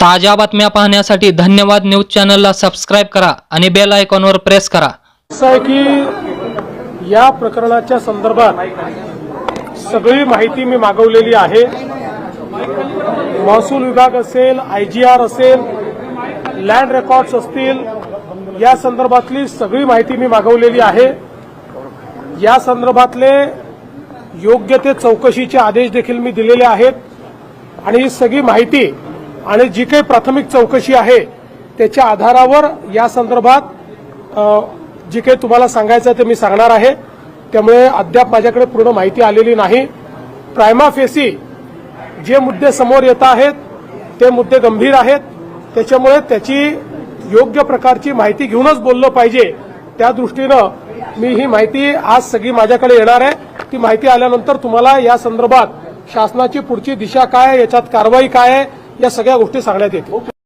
ताज्या बातम्या पाहण्यासाठी धन्यवाद न्यूज चॅनलला सबस्क्राईब करा आणि बेल आयकॉनवर प्रेस करा. असं आहे की या प्रकरणाच्या संदर्भात सगळी माहिती मी मागवलेली आहे. महसूल विभाग असेल आय जी आर असेल लँड रेकॉर्ड्स असतील या संदर्भातली सगळी माहिती मी मागवलेली आहे. या संदर्भातले योग्य ते चौकशीचे आदेश देखील मी दिलेले आहेत. आणि ही सगळी माहिती आणि जी काही प्राथमिक चौकशी आहे त्याच्या आधारावर या संदर्भात जी काही तुम्हाला सांगायचं आहे ते मी सांगणार आहे. त्यामुळे अद्याप माझ्याकडे पूर्ण माहिती आलेली नाही. प्रायमा फेसी जे मुद्दे समोर येत आहेत ते मुद्दे गंभीर आहेत. त्याच्यामुळे त्याची योग्य प्रकारची माहिती घेऊनच बोललं पाहिजे. त्या दृष्टीनं मी ही माहिती आज सगळी माझ्याकडे येणार आहे. ती माहिती आल्यानंतर तुम्हाला या संदर्भात शासनाची पुढची दिशा काय आहे, याच्यात कारवाई काय आहे या सगळ्या गोष्टी सांगण्यात येतील.